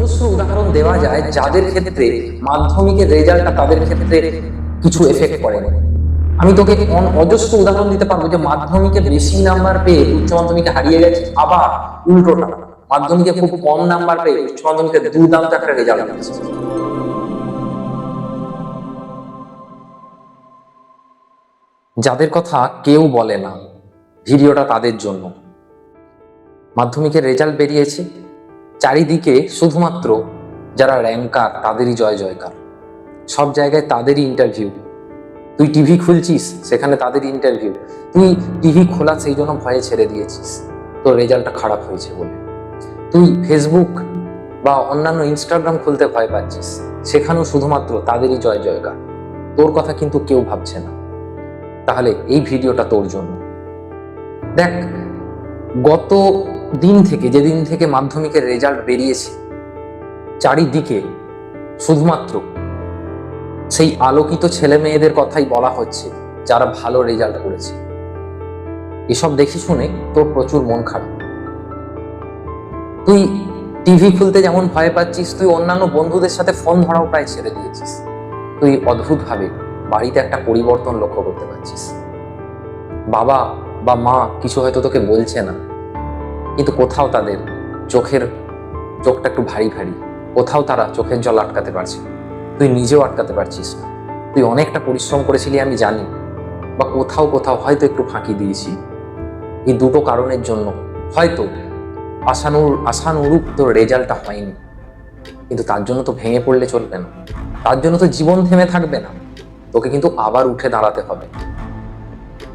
অজস্র উদাহরণ দেওয়া যায় যাদের ক্ষেত্রে মাধ্যমিকের রেজাল্টটা তাদের ক্ষেত্রে কিছু এফেক্ট করে। আমি তোকে অজস্র উদাহরণ দিতে পারব যে মাধ্যমিকে বেশি নাম্বার পেয়ে উচ্চ মাধ্যমিকে হারিয়ে গেছে, আবার উল্টোটা। মাধ্যমিকে খুব কম নাম্বার পেয়ে উচ্চ মাধ্যমিকে দুর্দান্ত একটা রেজাল্ট করেছে যাদের কথা কেউ বলে না, ভিডিওটা তাদের জন্য। মাধ্যমিকের রেজাল্ট বেরিয়েছে চারিদিকে শুধুমাত্র যারা র্যাঙ্কার, তাদেরই জয় জয়কার। সব জায়গায় তাদেরই ইন্টারভিউ তুই টিভি খুলছিস, সেখানে তাদেরই ইন্টারভিউ তুই টিভি খোলা, সেই জন্য ভয়ে ছেড়ে দিয়েছিস। তোর রেজাল্টটা খারাপ হয়েছে বলে। তুই ফেসবুক বা অন্যান্য ইনস্টাগ্রাম খুলতে ভয় পাচ্ছিস। সেখানেও শুধুমাত্র তাদেরই জয় জয়কার। তোর কথা কিন্তু কেউ ভাবছে না। তাহলে এই ভিডিওটা তোর জন্য। দেখ গত দিন থেকে, যেদিন থেকে মাধ্যমিকের রেজাল্ট বেরিয়েছে, চারিদিকে শুধুমাত্র সেই আলোকিত ছেলে মেয়েদের কথাই বলা হচ্ছে, যারা ভালো রেজাল্ট করেছে। এসব দেখে শুনে তোর প্রচুর মন খারাপ। তুই টিভি খুলতে যেমন ভয় পাচ্ছিস, তুই অন্যান্য বন্ধুদের সাথে ফোন ধরাও প্রায় ছেড়ে দিয়েছিস। তুই অদ্ভুতভাবে বাড়িতে একটা পরিবর্তন লক্ষ্য করতে পারছিস। বাবা বা মা কিছু হয়তো তোকে বলছে না। কিন্তু কোথাও তাদের চোখের চোখটা একটু ভারী ভারী। কোথাও তারা চোখের জল আটকাতে পারছে। তুই নিজেও আটকাতে পারছিস না। তুই অনেকটা পরিশ্রম করেছিলি, আমি জানি। বা কোথাও কোথাও হয়তো একটু ফাঁকি দিয়েছি। এই দুটো কারণের জন্য হয়তো আশানুর, আশানুরূপ তোর রেজাল্টটা হয়নি। কিন্তু তার জন্য তো ভেঙে পড়লে চলবে না। তার জন্য তো জীবন থেমে থাকবে না। তোকে কিন্তু আবার উঠে দাঁড়াতে হবে।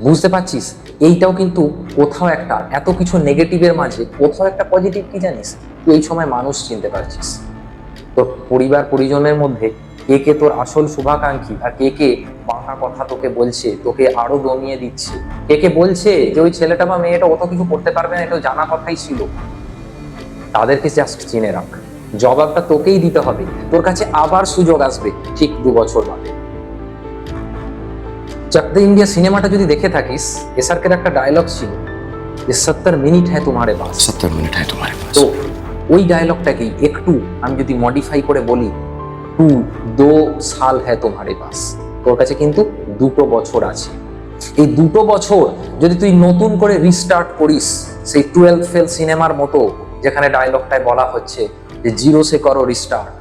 বুঝতে পারছিস? এইটাও কিন্তু কোথাও একটা, এত কিছু নেগেটিভের মাঝে কোথাও একটা পজিটিভ কি জানিস? তুই এই সময় মানুষ চিনতে পারছিস। তোর পরিবার পরিজনের মধ্যে কে কে তোর আসল শুভাকাঙ্ক্ষী আর কে কে বাঁকা কথা তোকে বলছে, তোকে আরও দমিয়ে দিচ্ছে, কে কে বলছে যে ওই ছেলেটা বা মেয়েটা অত কিছু করতে পারবে না, এটা জানা কথাই ছিল। তাদেরকে জাস্ট চিনে রাখ। জবাবটা তোকেই দিতে হবে। তোর কাছে আবার সুযোগ আসবে ঠিক দু বছর বাদে। চক দে ইন্ডিয়া সিনেমাটা যদি দেখে থাকিস এসআরকের একটা ডায়লগ ছিল যে সত্তর মিনিট হ্যাঁ তোমারে পাস सत्तर मिनट है तुम्हारे पास তো ওই ডায়লগটাকেই একটু আমি যদি মডিফাই করে বলি টু দো সাল হ্যাঁ তোমারে পাস তোর কাছে কিন্তু দুটো বছর আছে এই দুটো বছর যদি তুই নতুন করে রিস্টার্ট করিস সেই টুয়েলভ ফেল সিনেমার মতো যেখানে ডায়লগটায় বলা হচ্ছে যে জিরো সে করো রিস্টার্ট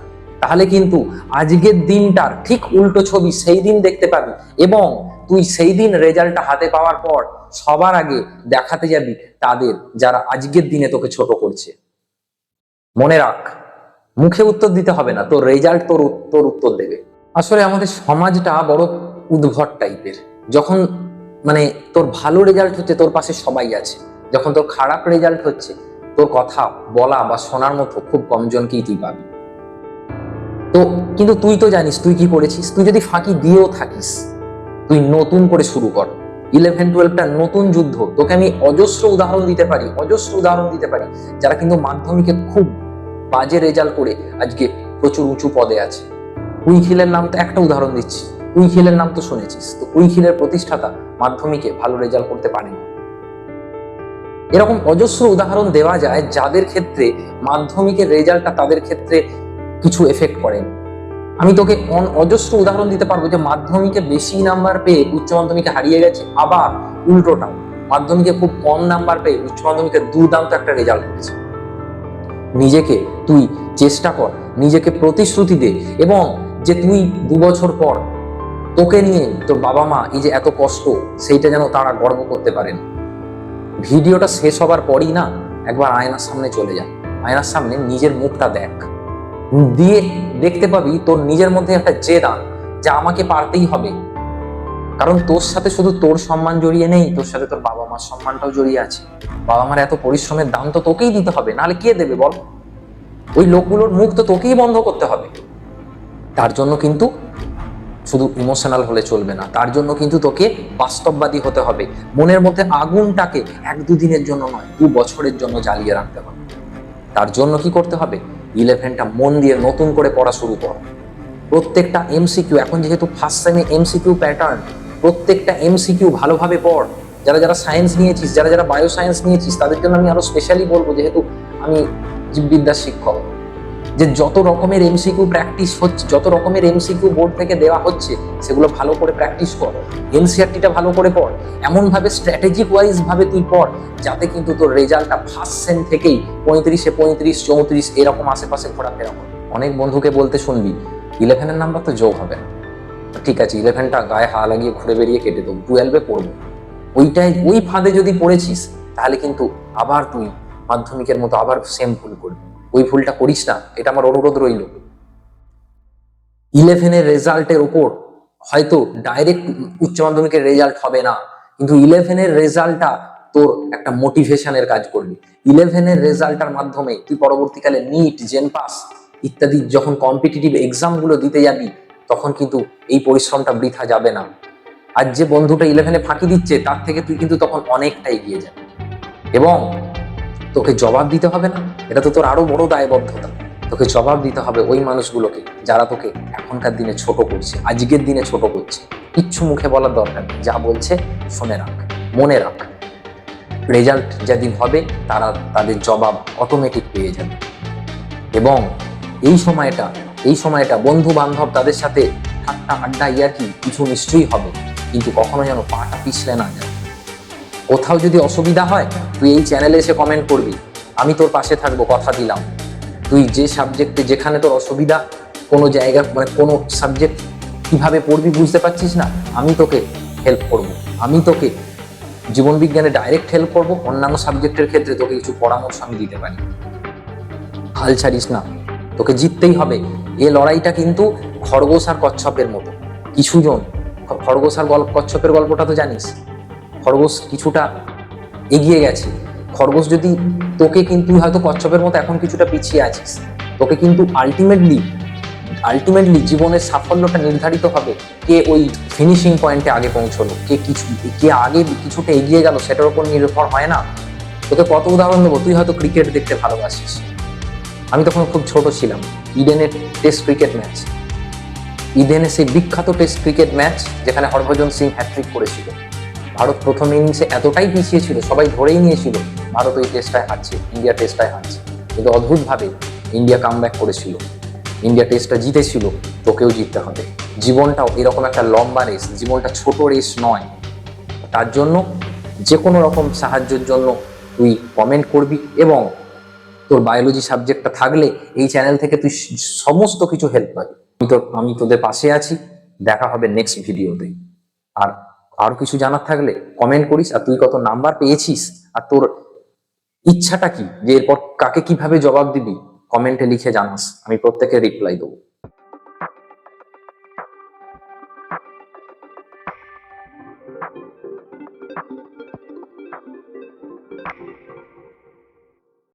তাহলে কিন্তু আজকের দিনটার ঠিক উল্টো ছবি সেই দিন দেখতে পাবি এবং তুই সেই দিন রেজাল্টটা হাতে পাওয়ার পর সবার আগে দেখাতে যাবি তাদের যারা আজকের দিনে তোকে ছোট করছে। মনে রাখ, মুখে উত্তর দিতে হবে না, তোর রেজাল্ট তোর তোর উত্তর দেবে। আসলে আমাদের সমাজটা বড় উদ্ভট টাইপের। যখন মানে তোর ভালো রেজাল্ট হচ্ছে, তোর পাশে সবাই আছে। যখন তোর খারাপ রেজাল্ট হচ্ছে, তোর কথা বলা বা শোনার মতো খুব কমজনকেই তুই পাবি। তো, কিন্তু তুই তো জানিস তুই কি করেছিস তুই যদি ফাঁকি দিয়েও থাকিস তুই নতুন করে শুরু কর। ইলেভেন টুয়েলভটা নতুন যুদ্ধ। তোকে আমি অজস্র উদাহরণ দিতে পারি, অজস্র উদাহরণ দিতে পারি, যারা কিন্তু মাধ্যমিকে খুব বাজে রেজাল্ট করে আজকে প্রচুর উঁচু পদে আছে। উইখিলের নাম তো একটা উদাহরণ দিচ্ছি। উইখিলের নাম তো শুনেছিস। তো উইখিলের প্রতিষ্ঠাতা মাধ্যমিকে ভালো রেজাল্ট করতে পারেনি। এরকম অজস্র উদাহরণ দেওয়া যায় যাদের ক্ষেত্রে মাধ্যমিকের রেজাল্টটা তাদের ক্ষেত্রে কিছু এফেক্ট করেনি। আমি তোকে অজস্র উদাহরণ দিতে পারব যে মাধ্যমিকে বেশি নাম্বার পেয়ে উচ্চ মাধ্যমিকে হারিয়ে গেছে, আবার উল্টোটা মাধ্যমিকে খুব কম নাম্বার পেয়ে উচ্চ মাধ্যমিকে দুর্দান্ত একটা রেজাল্ট করেছে। নিজেকে তুই চেষ্টা কর, নিজেকে প্রতিশ্রুতি দে এবং যে তুই দু বছর পর তোকে নিয়ে তোর বাবা মা এই যে এত কষ্ট, সেইটা যেন তারা গর্ব করতে পারেন। ভিডিওটা শেষ হবার পরই না একবার আয়নার সামনে চলে যা। আয়নার সামনে নিজের মুখটা দেখ। দিয়ে দেখতে পাবি তোর নিজের মধ্যে একটা জেদ আন যে আমাকে পারতেই হবে। কারণ তোর সাথে শুধু তোর সম্মান জড়িয়ে নেই, তোর সাথে তোর বাবা মার সম্মানটাও জড়িয়ে আছে। বাবা মার এত পরিশ্রমের দাম তো তোকেই দিতে হবে, নাহলে কে দেবে বল? ওই লোকগুলোর মুখ তো তোকেই বন্ধ করতে হবে। তার জন্য কিন্তু শুধু ইমোশনাল হলে চলবে না, তার জন্য কিন্তু তোকে বাস্তববাদী হতে হবে। মনের মধ্যে আগুনটাকে এক দুদিনের জন্য নয়, দু বছরের জন্য জ্বালিয়ে রাখতে হবে। তার জন্য কি করতে হবে? ইলেভেনটা মন দিয়ে নতুন করে পড়া শুরু কর। প্রত্যেকটা এমসিকিউ এখন যেহেতু ফার্স্ট সেমে এমসিকিউ প্যাটার্ন প্রত্যেকটা এমসিকিউ ভালোভাবে পড়। যারা যারা সায়েন্স নিয়েছিস, যারা যারা বায়ো সায়েন্স নিয়েছিস, তাদের জন্য আমি আরও স্পেশালি বলব, যেহেতু আমি জীববিদ্যার শিক্ষক। যে যত রকমের এমসিকিউ প্র্যাকটিস হচ্ছে, যত রকমের এমসিকিউ বোর্ড থেকে দেওয়া হচ্ছে, সেগুলো ভালো করে প্র্যাকটিস কর। এনসিআরটিটা ভালো করে পড়। এমনভাবে স্ট্র্যাটেজিক ওয়াইজ ভাবে তুই পড়, যাতে কিন্তু তোর রেজাল্টটা ফার্স্ট সেম থেকেই পঁয়ত্রিশে পঁয়ত্রিশ, চৌত্রিশ এরকম আশেপাশে ঘোরাফেরা করে অনেক বন্ধুকে বলতে শুনবি ইলেভেনের নাম্বার তো যোগ হবে না। ঠিক আছে ইলেভেনটা গায়ে হা লাগিয়ে ঘুরে বেরিয়ে কেটে দেবো টুয়েলভে পড়ব। ওইটাই, ওই ফাঁদে যদি পড়েছিস, তাহলে কিন্তু আবার তুই মাধ্যমিকের মতো আবার সেম ভুল করবি। ওই ভুলটা করিস না, এটা আমার অনুরোধ রইল। ইলেভেনের রেজাল্টের উপর হয়তো ডাইরেক্ট উচ্চ মাধ্যমিকের রেজাল্ট হবে না, কিন্তু ইলেভেনের রেজাল্টটা তোর একটা মোটিভেশনের কাজ করবি। ইলেভেনের রেজাল্টটার মাধ্যমে তুই পরবর্তীকালে নিট জেন পাস ইত্যাদি যখন কম্পিটিটিভ এক্সামগুলো দিতে যাবি, তখন কিন্তু এই পরিশ্রমটা বৃথা যাবে না। আর যে বন্ধুটা ইলেভেনে ফাঁকি দিচ্ছে, তার থেকে তুই কিন্তু তখন অনেকটা এগিয়ে যাবি। এবং তোকে জবাব দিতে হবে না? এটা তো তোর আরও বড় দায়বদ্ধতা। তোকে জবাব দিতে হবে ওই মানুষগুলোকে যারা তোকে এখনকার দিনে ছোট করছে, আজকের দিনে ছোট করছে। কিচ্ছু মুখে বলার দরকার নেই। যা বলছে শুনে রাখ, মনে রাখ। রেজাল্ট যেদিন হবে, তারা তাদের জবাব অটোমেটিক পেয়ে যাবে। এবং এই সময়টা এই সময়টা বন্ধু বান্ধব তাদের সাথে ঠাট্টা আড্ডা ইয়ার্কি কিছু নিশ্চয়ই হবে, কিন্তু কখনো যেন পাটা পিছলে না যায়। কোথাও যদি অসুবিধা হয়, তুই এই চ্যানেলে এসে কমেন্ট করবি। আমি তোর পাশে থাকব, কথা দিলাম। তুই যে সাবজেক্টে যেখানে তোর অসুবিধা, কোনো জায়গা মানে কোনো সাবজেক্ট কীভাবে পড়বি বুঝতে পারছিস না, আমি তোকে হেল্প করব। আমি তোকে জীবন বিজ্ঞানে ডাইরেক্ট হেল্প করব, অন্যান্য সাবজেক্টের ক্ষেত্রে তোকে কিছু পরামর্শ আমি দিতে পারি। হাল ছাড়িস না। তোকে জিততেই হবে। এ লড়াইটা কিন্তু খরগোশ আর কচ্ছপের মতো। কিছুজন, খরগোশ আর গল্প কচ্ছপের গল্পটা তো জানিস? খরগোশ কিছুটা এগিয়ে গেছে। খরগোশ যদি তোকে কিন্তু হয়তো কচ্ছপের মতো এখন কিছুটা পিছিয়ে আছিস। তোকে কিন্তু আলটিমেটলি আলটিমেটলি জীবনের সাফল্যটা নির্ধারিত হবে কে ওই ফিনিশিং পয়েন্টে আগে পৌঁছলো, কে কিছু, কে আগে কিছুটা এগিয়ে গেল সেটার উপর নির্ভর হয় না। তোকে কত উদাহরণ দেবো, তুই হয়তো ক্রিকেট দেখতে ভালোবাসিস। আমি তখন খুব ছোট ছিলাম, ইডেনের টেস্ট ক্রিকেট ম্যাচ ইডেনে সেই বিখ্যাত টেস্ট ক্রিকেট ম্যাচ যেখানে হরভজন সিং হ্যাট্রিক করেছিল। ভারত প্রথম ইনিংসে এতটাই পিছিয়ে ছিল সবাই ধরেই নিয়েছিল, ভারত ওই টেস্টটায় হারছে ইন্ডিয়া টেস্টটায় হারছে। কিন্তু অদ্ভুতভাবে ইন্ডিয়া কাম করেছিল। ইন্ডিয়া টেস্টটা জিতেছিল, তোকেও জিততে হবে। জীবনটাও এরকম একটা লম্বা রেস জীবনটা ছোট রেস নয়। তার জন্য যে কোনো রকম সাহায্যের জন্য তুই কমেন্ট করবি এবং তোর বায়োলজি সাবজেক্টটা থাকলে এই চ্যানেল থেকে তুই সমস্ত কিছু হেল্প পাবি। আমি তো, আমি তোদের পাশে আছি। দেখা হবে নেক্সট ভিডিওতে আর আর কিছু জানার থাকলে কমেন্ট করিস আর তুই কত নাম্বার পেয়েছিস আর তোর ইচ্ছাটা কি? যে এরপর কাকে কীভাবে জবাব দিবি? কমেন্টে লিখে জানাস, আমি প্রত্যেকে রিপ্লাই দেবো।